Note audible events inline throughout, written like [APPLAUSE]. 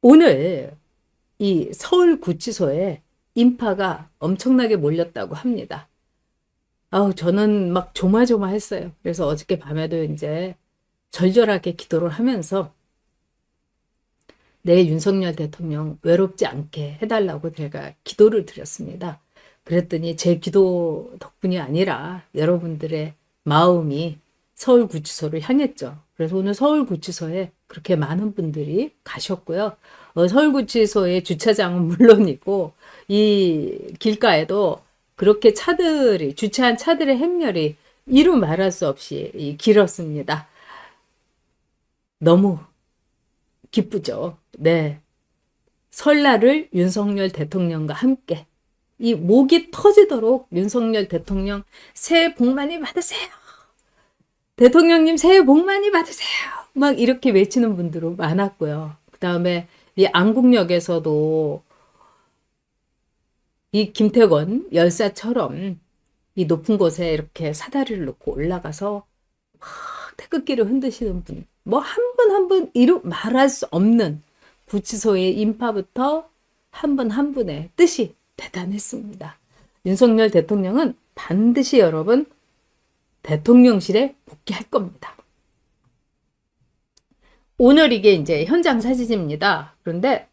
오늘 이 서울 구치소에 인파가 엄청나게 몰렸다고 합니다. 아우, 저는 막 조마조마했어요. 그래서 어저께 밤에도 이제 절절하게 기도를 하면서 내일 윤석열 대통령 외롭지 않게 해달라고 제가 기도를 드렸습니다. 그랬더니 제 기도 덕분이 아니라 여러분들의 마음이 서울구치소를 향했죠. 그래서 오늘 서울구치소에 그렇게 많은 분들이 가셨고요. 어, 서울구치소의 주차장은 물론이고 이 길가에도 그렇게 차들이 주차한 차들의 행렬이 이루 말할 수 없이 길었습니다. 너무 기쁘죠. 네. 설날을 윤석열 대통령과 함께 이 목이 터지도록 윤석열 대통령 새해 복 많이 받으세요. 대통령님 새해 복 많이 받으세요. 막 이렇게 외치는 분들도 많았고요. 그 다음에 이 안국역에서도 이 김태권 열사처럼 이 높은 곳에 이렇게 사다리를 놓고 올라가서 막 태극기를 흔드시는 분, 뭐 한 분 한 분 이루 말할 수 없는 구치소의 인파부터 한 분한 분의 뜻이 대단했습니다. 윤석열 대통령은 반드시 여러분 대통령실에 복귀할 겁니다. 오늘 이게 이제 현장 사진입니다. 그런데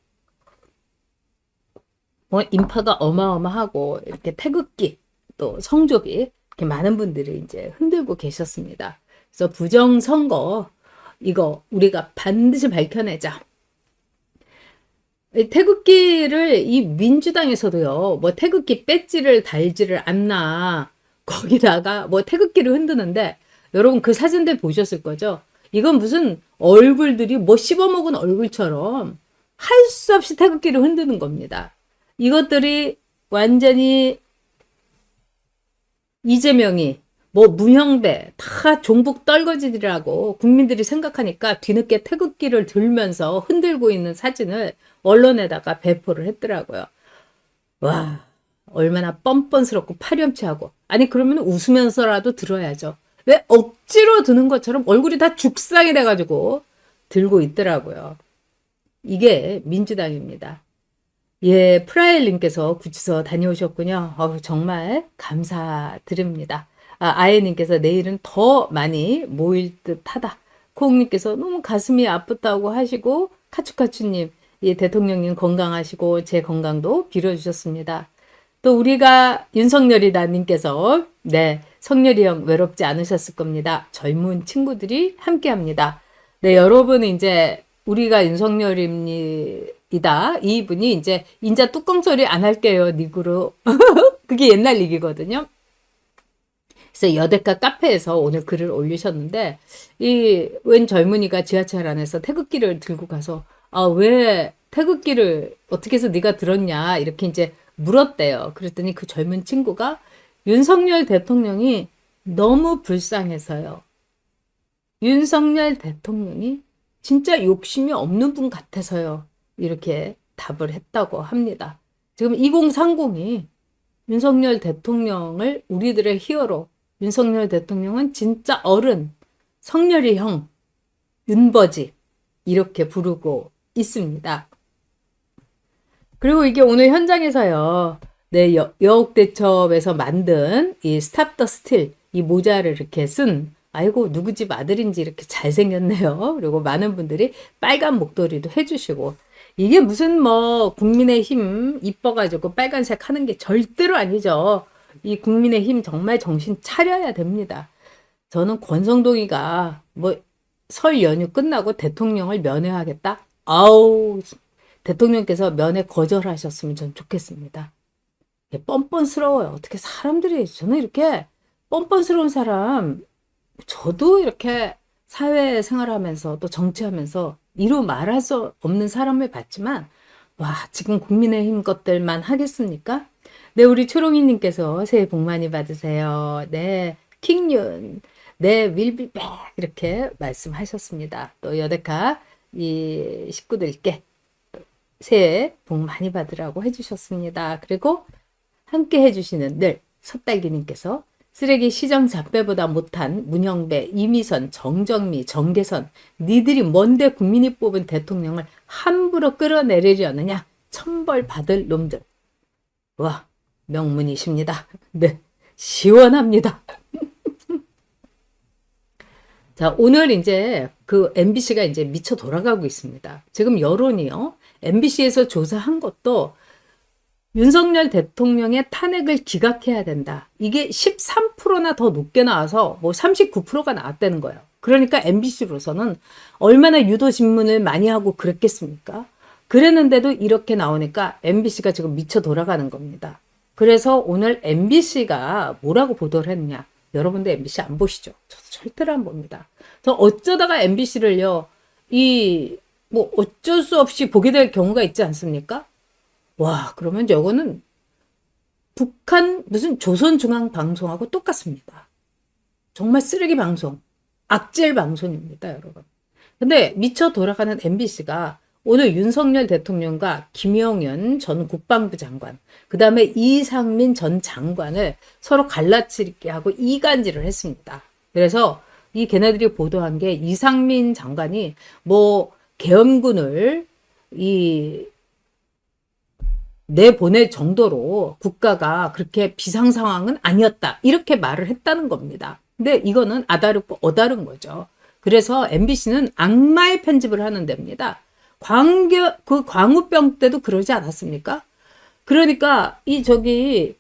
뭐 인파가 어마어마하고 이렇게 태극기 또 성조기 이렇게 많은 분들이 이제 흔들고 계셨습니다. 그래서 부정 선거 이거 우리가 반드시 밝혀내자. 태극기를 이 민주당에서도요, 뭐 태극기 배지를 달지를 않나, 거기다가 뭐 태극기를 흔드는데, 여러분 그 사진들 보셨을 거죠? 이건 무슨 얼굴들이 뭐 씹어먹은 얼굴처럼 할 수 없이 태극기를 흔드는 겁니다. 이것들이 완전히 이재명이 뭐 문형배 다 종북 떨거지라고 국민들이 생각하니까 뒤늦게 태극기를 들면서 흔들고 있는 사진을 언론에다가 배포를 했더라고요. 와 얼마나 뻔뻔스럽고 파렴치하고 아니 그러면 웃으면서라도 들어야죠. 왜 억지로 드는 것처럼 얼굴이 다 죽상이 돼가지고 들고 있더라고요. 이게 민주당입니다. 예, 프라일님께서 구치소 다녀오셨군요. 어우, 정말 감사드립니다. 아, 아예님께서 내일은 더 많이 모일 듯 하다. 콩님께서 너무 가슴이 아프다고 하시고, 카츠카츠님, 예, 대통령님 건강하시고, 제 건강도 빌어주셨습니다. 또 우리가 윤석열이다님께서, 네, 성열이 형 외롭지 않으셨을 겁니다. 젊은 친구들이 함께 합니다. 네, 여러분 이제 우리가 윤석열입니다. 이분이 이제 인자 뚜껑 소리 안 할게요. 니그로. [LAUGHS] 그게 옛날 얘기거든요. 그래서 여대가 카페에서 오늘 글을 올리셨는데 이 웬 젊은이가 지하철 안에서 태극기를 들고 가서 아 왜 태극기를 어떻게 해서 네가 들었냐 이렇게 이제 물었대요. 그랬더니 그 젊은 친구가 윤석열 대통령이 너무 불쌍해서요. 윤석열 대통령이 진짜 욕심이 없는 분 같아서요. 이렇게 답을 했다고 합니다. 지금 2030이 윤석열 대통령을 우리들의 히어로 윤석열 대통령은 진짜 어른, 성렬이 형, 윤버지 이렇게 부르고 있습니다. 그리고 이게 오늘 현장에서요. 네, 여, 여옥대첩에서 만든 이 스탑 더 스틸 이 모자를 이렇게 쓴 아이고 누구 집 아들인지 이렇게 잘생겼네요. [LAUGHS] 그리고 많은 분들이 빨간 목도리도 해주시고 이게 무슨 뭐 국민의힘 이뻐가지고 빨간색 하는 게 절대로 아니죠. 이 국민의힘 정말 정신 차려야 됩니다. 저는 권성동이가 뭐 설 연휴 끝나고 대통령을 면회하겠다? 아우, 대통령께서 면회 거절하셨으면 전 좋겠습니다. 뻔뻔스러워요. 어떻게 사람들이, 저는 이렇게 뻔뻔스러운 사람, 저도 이렇게 사회 생활하면서 또 정치하면서 이루 말할 수 없는 사람을 봤지만, 와, 지금 국민의힘 것들만 하겠습니까? 네, 우리 초롱이님께서 새해 복 많이 받으세요. 네, 킹윤. 네, 윌비백 이렇게 말씀하셨습니다. 또 여데카 이 식구들께 새해 복 많이 받으라고 해주셨습니다. 그리고 함께 해주시는 늘 섭달기님께서 쓰레기 시정 잡배보다 못한 문영배, 이미선, 정정미, 정계선 니들이 뭔데 국민이 뽑은 대통령을 함부로 끌어내리려느냐 천벌 받을 놈들. 와 명문이십니다. 네 시원합니다. [LAUGHS] 자, 오늘 이제 그 MBC가 이제 미쳐 돌아가고 있습니다. 지금 여론이요. MBC에서 조사한 것도 윤석열 대통령의 탄핵을 기각해야 된다. 이게 13%나 더 높게 나와서 뭐 39%가 나왔다는 거예요. 그러니까 MBC로서는 얼마나 유도신문을 많이 하고 그랬겠습니까? 그랬는데도 이렇게 나오니까 MBC가 지금 미쳐 돌아가는 겁니다. 그래서 오늘 MBC가 뭐라고 보도를 했냐. 여러분들 MBC 안 보시죠? 저도 절대로 안 봅니다. 저 어쩌다가 MBC를요, 이, 뭐 어쩔 수 없이 보게 될 경우가 있지 않습니까? 와, 그러면 저거는 북한 무슨 조선중앙방송하고 똑같습니다. 정말 쓰레기 방송, 악질 방송입니다, 여러분. 근데 미쳐 돌아가는 MBC가 오늘 윤석열 대통령과 김영현 전 국방부 장관, 그 다음에 이상민 전 장관을 서로 갈라치게 하고 이간질을 했습니다. 그래서 이 걔네들이 보도한 게 이상민 장관이 뭐 계엄군을 이 내보낼 정도로 국가가 그렇게 비상 상황은 아니었다. 이렇게 말을 했다는 겁니다. 근데 이거는 아다르고 어다른 거죠. 그래서 MBC는 악마의 편집을 하는 데입니다. 광교 그 광우병 때도 그러지 않았습니까? 그러니까 이 저기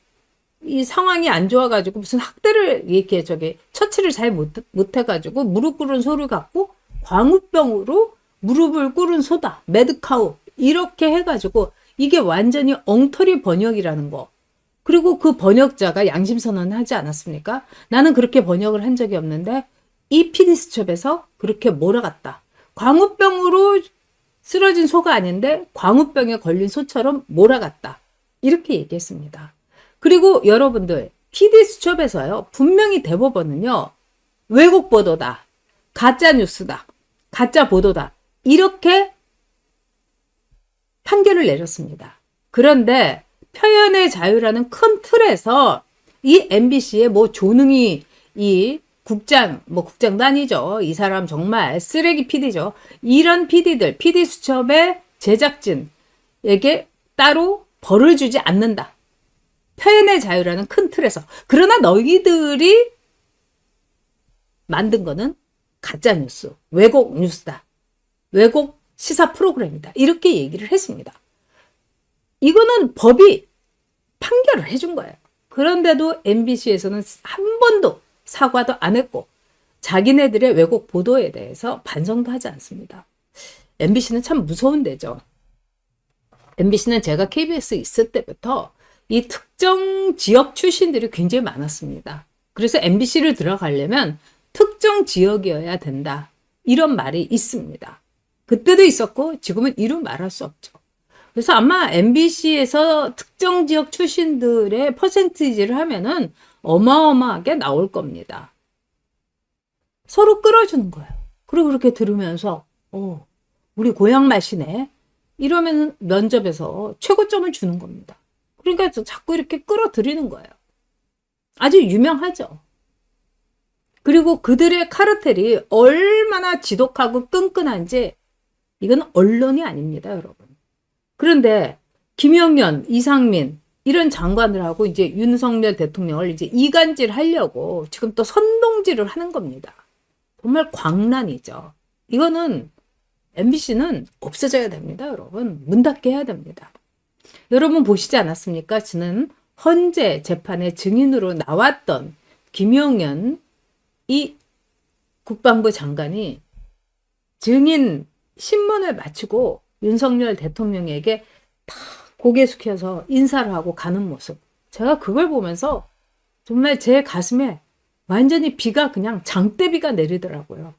이 상황이 안 좋아가지고 무슨 학대를 이렇게 저기 처치를 잘 못 못해가지고 무릎 꿇은 소를 갖고 광우병으로 무릎을 꿇은 소다 매드카우 이렇게 해가지고 이게 완전히 엉터리 번역이라는 거. 그리고 그 번역자가 양심 선언 하지 않았습니까? 나는 그렇게 번역을 한 적이 없는데 이 피디스첩에서 그렇게 몰아갔다. 광우병으로 쓰러진 소가 아닌데 광우병에 걸린 소처럼 몰아갔다. 이렇게 얘기했습니다. 그리고 여러분들 PD수첩에서요. 분명히 대법원은요. 왜곡 보도다. 가짜 뉴스다. 가짜 보도다. 이렇게 판결을 내렸습니다. 그런데 표현의 자유라는 큰 틀에서 이 MBC의 뭐 조능이 이 국장, 뭐 국장도 아니죠. 이 사람 정말 쓰레기 PD죠. 이런 PD들, PD 수첩의 제작진에게 따로 벌을 주지 않는다. 표현의 자유라는 큰 틀에서. 그러나 너희들이 만든 거는 가짜 뉴스, 왜곡 뉴스다. 왜곡 시사 프로그램이다. 이렇게 얘기를 했습니다. 이거는 법이 판결을 해준 거예요. 그런데도 MBC에서는 한 번도 사과도 안 했고 자기네들의 왜곡 보도에 대해서 반성도 하지 않습니다. MBC는 참 무서운 데죠. MBC는 제가 KBS 있을 때부터 이 특정 지역 출신들이 굉장히 많았습니다. 그래서 MBC를 들어가려면 특정 지역이어야 된다. 이런 말이 있습니다. 그때도 있었고 지금은 이루 말할 수 없죠. 그래서 아마 MBC에서 특정 지역 출신들의 퍼센티지를 하면은 어마어마하게 나올 겁니다. 서로 끌어주는 거예요. 그리고 그렇게 들으면서, 어, 우리 고향 맛이네. 이러면 면접에서 최고점을 주는 겁니다. 그러니까 자꾸 이렇게 끌어들이는 거예요. 아주 유명하죠. 그리고 그들의 카르텔이 얼마나 지독하고 끈끈한지 이건 언론이 아닙니다, 여러분. 그런데 김영현, 이상민 이런 장관들하고 이제 윤석열 대통령을 이제 이간질 하려고 지금 또 선동질을 하는 겁니다. 정말 광란이죠. 이거는 MBC는 없어져야 됩니다, 여러분. 문 닫게 해야 됩니다. 여러분 보시지 않았습니까? 저는 헌재 재판의 증인으로 나왔던 김용현 이 국방부 장관이 증인 신문을 마치고 윤석열 대통령에게 다 고개 숙여서 인사를 하고 가는 모습. 제가 그걸 보면서 정말 제 가슴에 완전히 비가 그냥 장대비가 내리더라고요.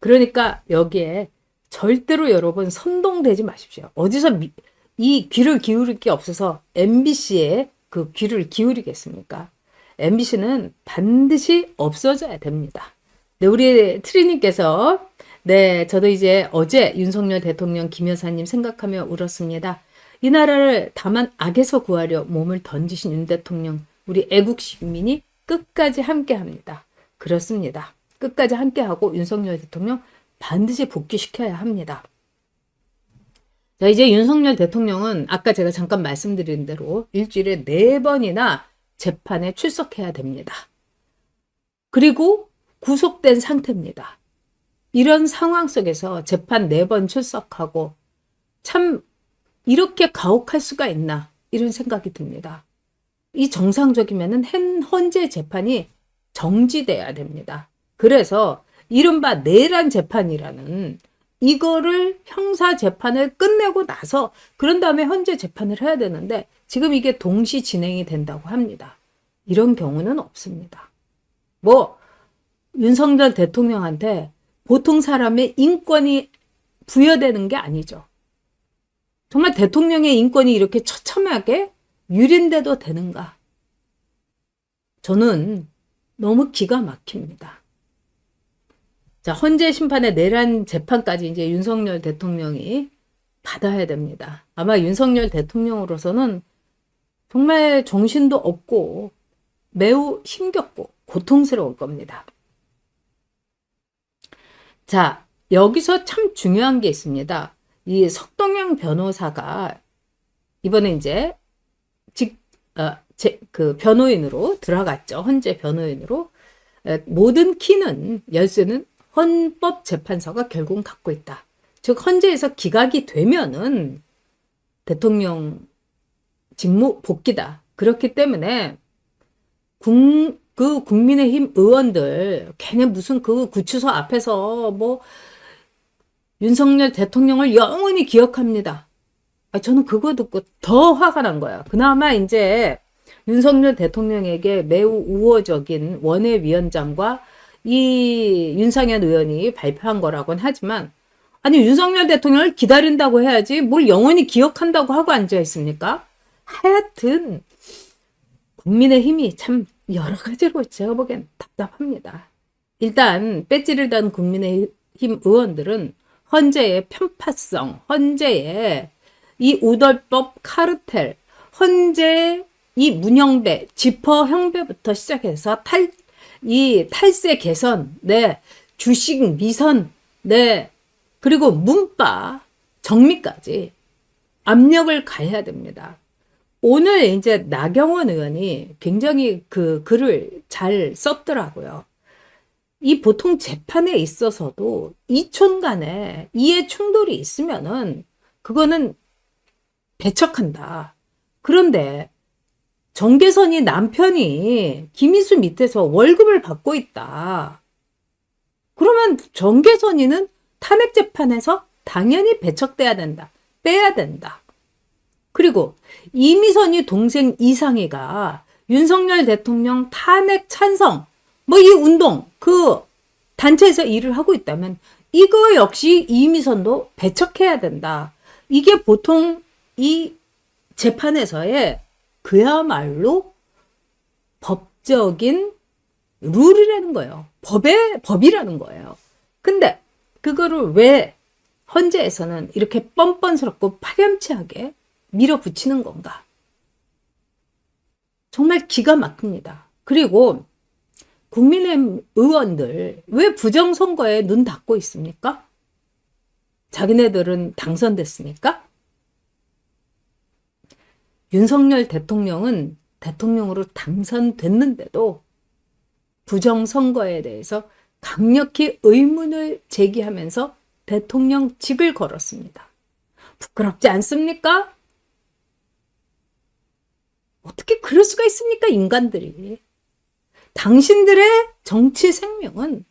그러니까 여기에 절대로 여러분 선동되지 마십시오. 어디서 미, 이 귀를 기울일 게 없어서 MBC에 그 귀를 기울이겠습니까? MBC는 반드시 없어져야 됩니다. 네, 우리 트리님께서 네, 저도 이제 어제 윤석열 대통령 김 여사님 생각하며 울었습니다. 이 나라를 다만 악에서 구하려 몸을 던지신 윤 대통령, 우리 애국 시민이 끝까지 함께 합니다. 그렇습니다. 끝까지 함께 하고 윤석열 대통령 반드시 복귀시켜야 합니다. 자, 이제 윤석열 대통령은 아까 제가 잠깐 말씀드린 대로 일주일에 네 번이나 재판에 출석해야 됩니다. 그리고 구속된 상태입니다. 이런 상황 속에서 재판 네 번 출석하고 참 이렇게 가혹할 수가 있나 이런 생각이 듭니다. 이 정상적이면은 헌재 재판이 정지돼야 됩니다. 그래서 이른바 내란 재판이라는 이거를 형사 재판을 끝내고 나서 그런 다음에 헌재 재판을 해야 되는데 지금 이게 동시 진행이 된다고 합니다. 이런 경우는 없습니다. 뭐 윤석열 대통령한테 보통 사람의 인권이 부여되는 게 아니죠. 정말 대통령의 인권이 이렇게 처참하게 유린돼도 되는가? 저는 너무 기가 막힙니다. 자, 헌재 심판의 내란 재판까지 이제 윤석열 대통령이 받아야 됩니다. 아마 윤석열 대통령으로서는 정말 정신도 없고 매우 힘겹고 고통스러울 겁니다. 자, 여기서 참 중요한 게 있습니다. 이 석동영 변호사가 이번에 이제 직, 어, 제, 그 변호인으로 들어갔죠. 헌재 변호인으로. 에, 모든 키는, 열쇠는 헌법재판소가 결국은 갖고 있다. 즉, 헌재에서 기각이 되면은 대통령 직무 복귀다. 그렇기 때문에 국, 그 국민의힘 의원들 걔네 무슨 그 구치소 앞에서 뭐 윤석열 대통령을 영원히 기억합니다. 아, 저는 그거 듣고 더 화가 난 거야. 그나마 이제 윤석열 대통령에게 매우 우호적인 원외위원장과 이 윤상현 의원이 발표한 거라고는 하지만 아니 윤석열 대통령을 기다린다고 해야지 뭘 영원히 기억한다고 하고 앉아 있습니까? 하여튼 국민의 힘이 참 여러 가지로 제가 보기엔 답답합니다. 일단 배지를 단 국민의힘 의원들은 헌재의 편파성, 헌재의 이 우덜법 카르텔, 헌재 이 문형배, 지퍼 형배부터 시작해서 탈, 이 탈세 개선, 네, 주식 미선, 네, 그리고 문바, 정리까지 압력을 가해야 됩니다. 오늘 이제 나경원 의원이 굉장히 그 글을 잘 썼더라고요. 이 보통 재판에 있어서도 이촌 간에 이해 충돌이 있으면은 그거는 배척한다. 그런데 정계선이 남편이 김희수 밑에서 월급을 받고 있다. 그러면 정계선이는 탄핵 재판에서 당연히 배척돼야 된다. 빼야 된다. 그리고 이미선이 동생 이상희가 윤석열 대통령 탄핵 찬성 뭐 이 운동 그 단체에서 일을 하고 있다면 이거 역시 이미선도 배척해야 된다. 이게 보통 이 재판에서의 그야말로 법적인 룰이라는 거예요. 법의 법이라는 거예요. 근데 그거를 왜 헌재에서는 이렇게 뻔뻔스럽고 파렴치하게 밀어붙이는 건가? 정말 기가 막힙니다. 그리고 국민의 의원들 왜 부정선거에 눈 닫고 있습니까? 자기네들은 당선됐으니까? 윤석열 대통령은 대통령으로 당선됐는데도 부정선거에 대해서 강력히 의문을 제기하면서 대통령직을 걸었습니다. 부끄럽지 않습니까? 어떻게 그럴 수가 있습니까, 인간들이. 당신들의 정치 생명은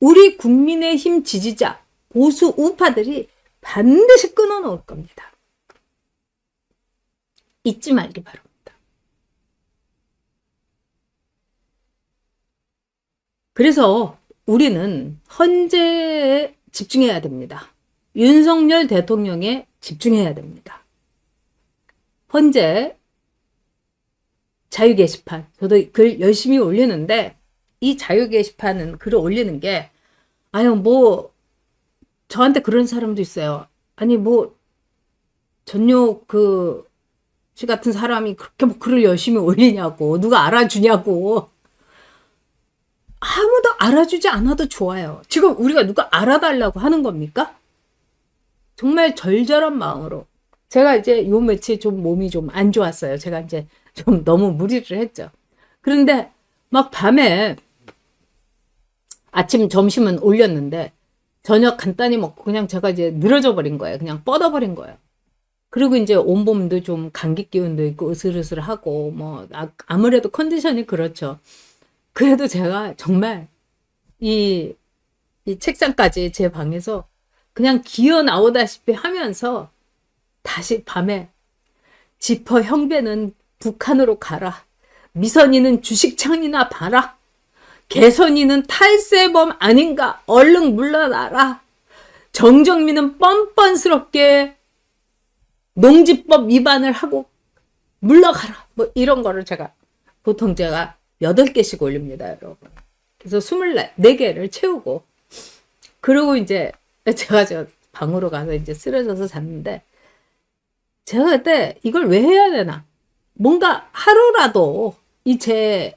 우리 국민의힘 지지자, 보수 우파들이 반드시 끊어 놓을 겁니다. 잊지 말기 바랍니다. 그래서 우리는 헌재에 집중해야 됩니다. 윤석열 대통령에 집중해야 됩니다. 헌재 자유 게시판. 저도 글 열심히 올리는데 이 자유 게시판은 글을 올리는 게 아유 뭐 저한테 그런 사람도 있어요. 아니 뭐 전요 그 씨 같은 사람이 그렇게 뭐 글을 열심히 올리냐고 누가 알아주냐고 아무도 알아주지 않아도 좋아요. 지금 우리가 누가 알아달라고 하는 겁니까? 정말 절절한 마음으로. 제가 이제 요 며칠 좀 몸이 좀 안 좋았어요. 제가 이제 좀 너무 무리를 했죠. 그런데 막 밤에 아침 점심은 올렸는데 저녁 간단히 먹고 그냥 제가 이제 늘어져 버린 거예요. 그냥 뻗어 버린 거예요. 그리고 이제 온몸도 좀 감기 기운도 있고 으슬으슬하고 뭐 아- 아무래도 컨디션이 그렇죠. 그래도 제가 정말 이, 이 책상까지 제 방에서 그냥 기어 나오다시피 하면서 다시 밤에 지퍼 형배는 북한으로 가라. 미선이는 주식창이나 봐라. 개선이는 탈세범 아닌가? 얼른 물러나라. 정정민은 뻔뻔스럽게 농지법 위반을 하고 물러가라. 뭐 이런 거를 제가 보통 제가 8개씩 올립니다, 여러분. 그래서 24개를 채우고 그리고 이제 제가 저 방으로 가서 이제 쓰러져서 잤는데 제가 그때 이걸 왜 해야 되나? 뭔가 하루라도 이 제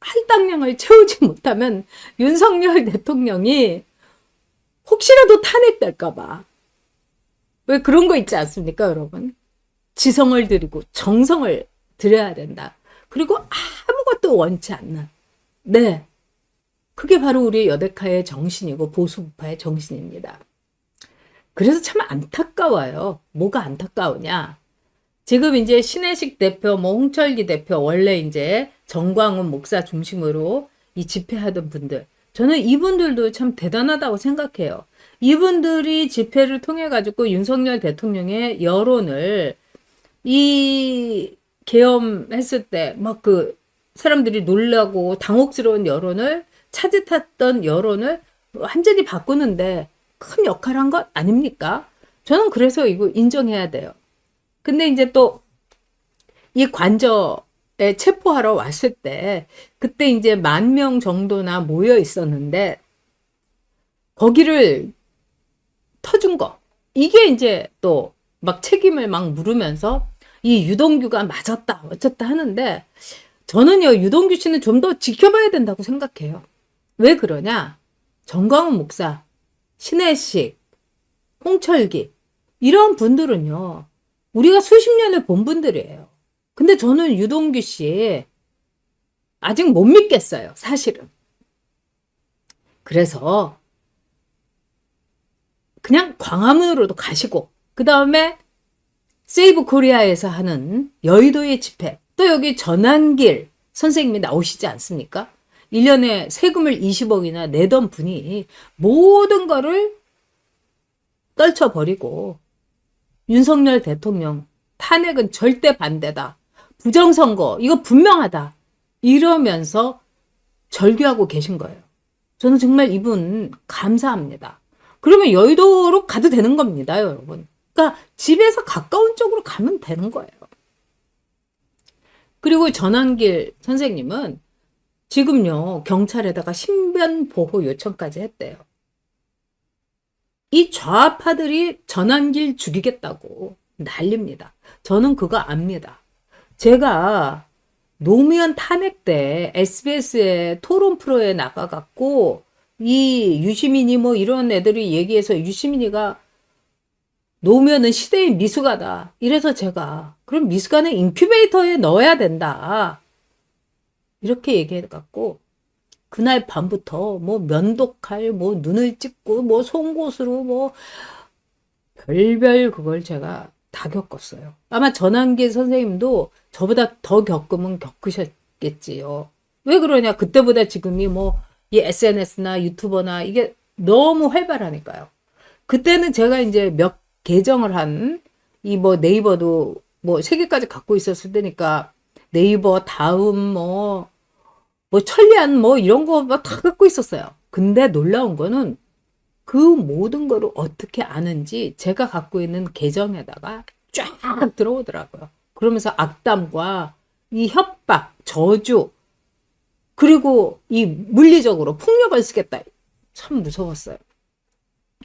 할당량을 채우지 못하면 윤석열 대통령이 혹시라도 탄핵될까봐. 왜 그런 거 있지 않습니까, 여러분? 지성을 들이고 정성을 들여야 된다. 그리고 아무것도 원치 않는. 네. 그게 바로 우리 여대카의 정신이고 보수부파의 정신입니다. 그래서 참 안타까워요. 뭐가 안타까우냐? 지금 이제 신혜식 대표, 뭐 홍철기 대표, 원래 이제 정광훈 목사 중심으로 이 집회하던 분들. 저는 이분들도 참 대단하다고 생각해요. 이분들이 집회를 통해 가지고 윤석열 대통령의 여론을 이 계엄했을 때 막 그 사람들이 놀라고 당혹스러운 여론을 차짓했던 여론을 완전히 바꾸는데 큰 역할을 한 것 아닙니까? 저는 그래서 이거 인정해야 돼요. 근데 이제 또 이 관저에 체포하러 왔을 때 그때 이제 만 명 정도나 모여 있었는데 거기를 터준 거 이게 이제 또 막 책임을 막 물으면서 이 유동규가 맞았다 어쨌다 하는데 저는요 유동규 씨는 좀 더 지켜봐야 된다고 생각해요. 왜 그러냐? 정광훈 목사, 신혜식, 홍철기 이런 분들은요 우리가 수십 년을 본 분들이에요. 근데 저는 유동규 씨 아직 못 믿겠어요, 사실은. 그래서 그냥 광화문으로도 가시고 그 다음에 세이브 코리아에서 하는 여의도의 집회 또 여기 전환길 선생님이 나오시지 않습니까? 1년에 세금을 20억이나 내던 분이 모든 거를 떨쳐버리고 윤석열 대통령 탄핵은 절대 반대다. 부정선거 이거 분명하다. 이러면서 절규하고 계신 거예요. 저는 정말 이분 감사합니다. 그러면 여의도로 가도 되는 겁니다, 여러분. 그러니까 집에서 가까운 쪽으로 가면 되는 거예요. 그리고 전환길 선생님은 지금요, 경찰에다가 신변 보호 요청까지 했대요. 이 좌파들이 전환길 죽이겠다고 난립니다. 저는 그거 압니다. 제가 노무현 탄핵 때 SBS의 토론 프로에 나가갖고 이 유시민이 뭐 이런 애들이 얘기해서 유시민이가 노무현은 시대의 미숙하다. 이래서 제가 그럼 미숙아는 인큐베이터에 넣어야 된다. 이렇게 얘기해갖고 그날 밤부터 뭐 면도칼, 뭐 눈을 찍고 뭐 송곳으로 뭐 별별 그걸 제가 다 겪었어요. 아마 전환기 선생님도 저보다 더 겪으면 겪으셨겠지요. 왜 그러냐? 그때보다 지금이 뭐 이 SNS나 유튜버나 이게 너무 활발하니까요. 그때는 제가 이제 몇 계정을 한 이 뭐 네이버도 뭐 세 개까지 갖고 있었을 때니까 네이버 다음 뭐 뭐 천리안 뭐 이런 거다 갖고 있었어요. 근데 놀라운 거는 그 모든 거를 어떻게 아는지 제가 갖고 있는 계정에다가 쫙 들어오더라고요. 그러면서 악담과 이 협박, 저주, 그리고 이 물리적으로 폭력을 쓰겠다. 참 무서웠어요.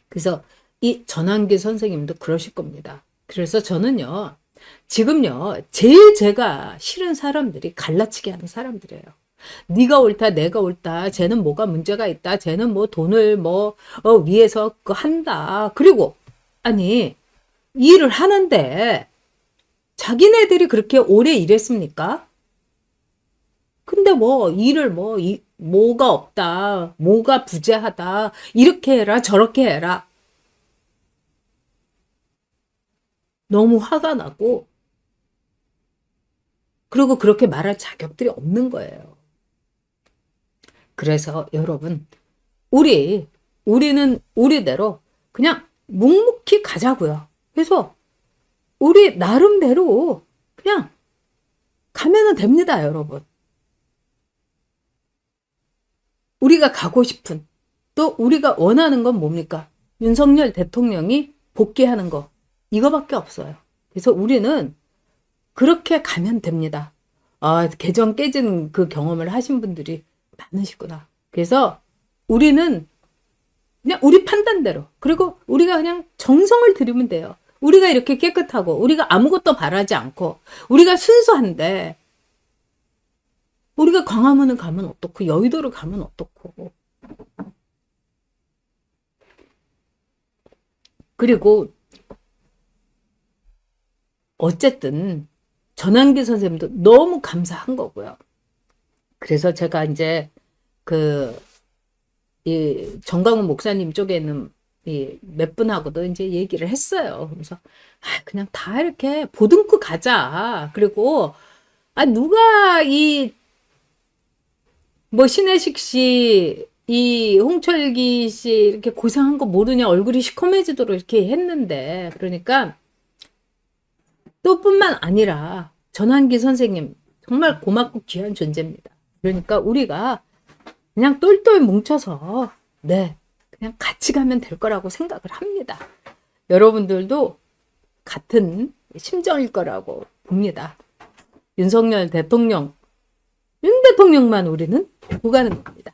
그래서 이 전환기 선생님도 그러실 겁니다. 그래서 저는요, 지금요, 제일 제가 싫은 사람들이 갈라치게 하는 사람들이에요. 네가 옳다, 내가 옳다. 쟤는 뭐가 문제가 있다. 쟤는 뭐 돈을 뭐 어, 위해서 그 한다. 그리고 아니 일을 하는데 자기네들이 그렇게 오래 일했습니까? 근데 뭐 일을 뭐 이, 뭐가 없다, 뭐가 부재하다 이렇게 해라 저렇게 해라 너무 화가 나고 그리고 그렇게 말할 자격들이 없는 거예요. 그래서 여러분 우리 우리는 우리대로 그냥 묵묵히 가자고요. 그래서 우리 나름대로 그냥 가면은 됩니다, 여러분. 우리가 가고 싶은 또 우리가 원하는 건 뭡니까? 윤석열 대통령이 복귀하는 거 이거밖에 없어요. 그래서 우리는 그렇게 가면 됩니다. 아, 계정 깨진 그 경험을 하신 분들이 많으시구나. 그래서 우리는 그냥 우리 판단대로 그리고 우리가 그냥 정성을 들이면 돼요. 우리가 이렇게 깨끗하고 우리가 아무것도 바라지 않고 우리가 순수한데 우리가 광화문을 가면 어떻고 여의도를 가면 어떻고 그리고 어쨌든 전환기 선생님도 너무 감사한 거고요. 그래서 제가 이제 그, 이 정강훈 목사님 쪽에는 이 몇 분하고도 이제 얘기를 했어요. 그래서, 아, 그냥 다 이렇게 보듬고 가자. 그리고, 아, 누가 이, 뭐, 신혜식 씨, 이 홍철기 씨 이렇게 고생한 거 모르냐. 얼굴이 시커매지도록 이렇게 했는데. 그러니까, 또 뿐만 아니라 전환기 선생님 정말 고맙고 귀한 존재입니다. 그러니까 우리가 그냥 똘똘 뭉쳐서 네 그냥 같이 가면 될 거라고 생각을 합니다. 여러분들도 같은 심정일 거라고 봅니다. 윤석열 대통령, 윤 대통령만 우리는 보고 가는 겁니다.